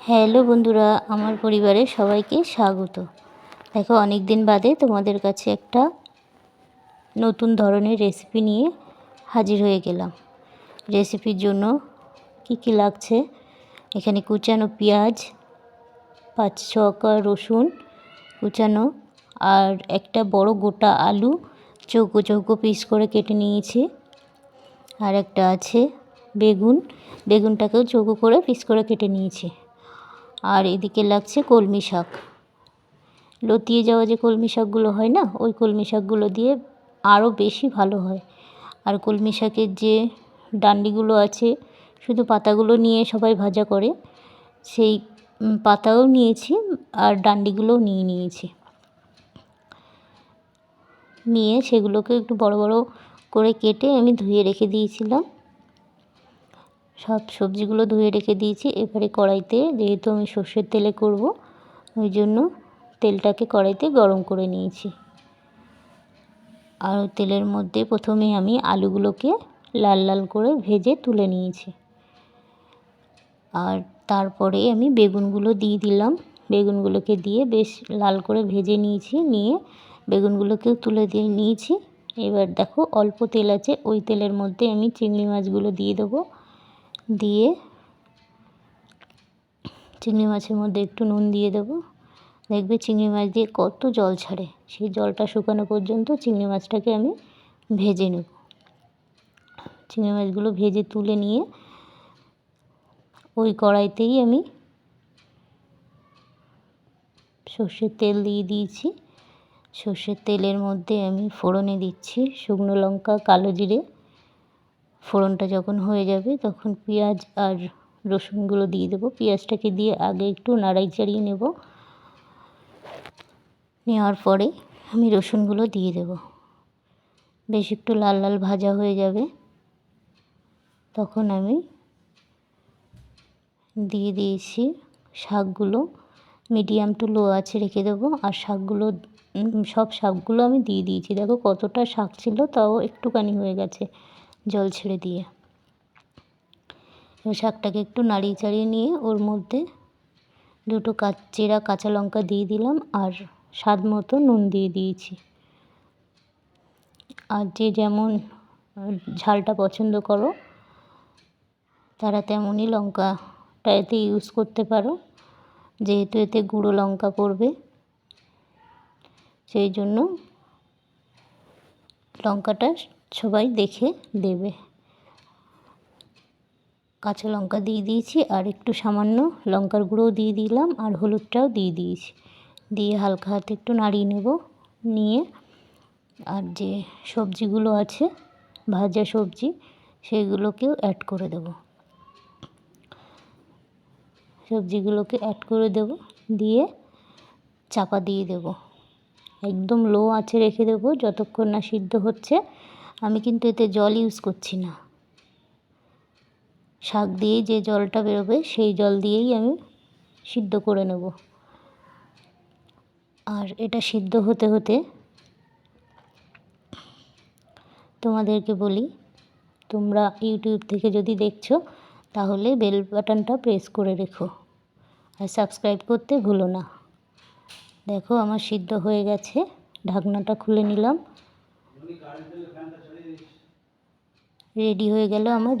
Hello বন্ধুরা, আমার পরিবারের সবাইকে স্বাগত। দেখো অনেক দিন বাদে তোমাদের কাছে একটা নতুন ধরনের রেসিপি নিয়ে হাজির হয়ে গেলাম। রেসিপির জন্য কি কি লাগছে? এখানে কুচানো পেঁয়াজ, পাঁচ ছকা রসুন কুচানো, আর একটা বড় গোটা আলু চৌকো চৌকো পিস করে কেটে নিয়েছি। আর একটা আছে বেগুন। বেগুনটাকেও চৌকো করে পিস করে কেটে নিয়েছি। আর এদিকে লাগছে কলমি শাক। লতিয়ে যাওয়া যে কলমি শাকগুলো হয় না, ওই কলমি শাকগুলো দিয়ে আরও বেশি ভালো হয়। আর কলমি শাকের যে ডান্ডিগুলো আছে, শুধু পাতাগুলো নিয়ে সবাই ভাজা করে, সেই পাতাও নিয়েছি আর ডান্ডিগুলোও নিয়ে নিয়েছি। নিয়ে সেগুলোকে একটু বড় বড় করে কেটে আমি ধুয়ে রেখে দিয়েছিলাম। সব সবজিগুলো ধুয়ে রেখে দিয়েছি। এবারে কড়াইতে যেহেতু আমি সর্ষের তেলে করব, ওই জন্য তেলটাকে কড়াইতে গরম করে নিয়েছি। আর তেলের মধ্যে প্রথমে আমি আলুগুলোকে লাল লাল করে ভেজে তুলে নিয়েছি। আর তারপরে আমি বেগুনগুলো দিয়ে দিলাম। বেগুনগুলোকে দিয়ে বেশ লাল করে ভেজে নিয়েছি, নিয়ে বেগুনগুলোকেও তুলে দিয়ে নিয়েছি। এবার দেখো অল্প তেল আছে, ওই তেলের মধ্যে আমি চিংড়ি মাছগুলো দিয়ে দেবো। দিয়ে চিংড়ি মাছের মধ্যে একটু নুন দিয়ে দেবো। দেখবে চিংড়ি মাছ দিয়ে কত জল ছাড়ে। সেই জলটা শুকানো পর্যন্ত চিংড়ি মাছটাকে আমি ভেজে নেব। চিংড়ি মাছগুলো ভেজে তুলে নিয়ে ওই কড়াইতেই আমি সর্ষের তেল দিয়ে দিয়েছি। সর্ষের তেলের মধ্যে আমি ফোড়নে দিচ্ছি শুকনো লঙ্কা, কালো জিরে ফোড়নটা যখন হয়ে যাবে তখন পেঁয়াজ আর রসুনগুলো দিয়ে দেবো। পেঁয়াজটাকে দিয়ে আগে একটু নাড়াই চাড়িয়ে নেব। নেওয়ার পরে আমি রসুনগুলো দিয়ে দেব। বেশ একটু লাল লাল ভাজা হয়ে যাবে। তখন আমি দিয়ে দিয়েছি শাকগুলো। মিডিয়াম টু লো আছে রেখে দেবো। আর শাকগুলো সব শাকগুলো আমি দিয়ে দিয়েছি। দেখো কতটা শাক ছিল, তাও একটুখানি হয়ে গেছে। জল ছেড়ে দিয়ে। এবার শাকটাকে একটু নাড়িয়ে চাড়িয়ে নিয়ে ওর মধ্যে দুটো চেরা কাঁচা লঙ্কা দিয়ে দিলাম আর স্বাদ মতো নুন দিয়ে দিয়েছি। আর যে যেমন ঝালটা পছন্দ করো, তারা তেমনই লঙ্কাটা এতে ইউজ করতে পারো। যেহেতু এতে গুঁড়ো লঙ্কা পড়বে, সেই জন্য লঙ্কাটা সবাই দেখে দেবে। কাঁচা লঙ্কা দিয়ে দিয়েছি, আর একটু সামান্য লঙ্কার গুঁড়োও দিয়ে দিলাম, আর হলুদটাও দিয়ে দিয়েছি। দিয়ে হালকা হাতে একটু নাড়িয়ে নেব, নিয়ে আর যে সবজিগুলো আছে, ভাজা সবজি, সেগুলোকেও অ্যাড করে দেব। সবজিগুলোকে অ্যাড করে দেব, দিয়ে চাপা দিয়ে দেব। একদম লো আঁচে রেখে দেবো, যতক্ষণ না সিদ্ধ হচ্ছে আমি কিন্তু এতে জল ইউজ করছি না। শাক দিয়ে যে জলটা বেরোবে, সেই জল দিয়েই আমি সিদ্ধ করে নেব। আর এটা সিদ্ধ হতে হতে তোমাদেরকে বলি, তোমরা ইউটিউব থেকে যদি দেখছ, তাহলে বেল বাটনটা প্রেস করে রেখো। আর সাবস্ক্রাইব করতে ভুলো না। দেখো, আমার সিদ্ধ হয়ে গেছে, ঢাকনাটা খুলে নিলাম। রেডি হয়ে গেল আমার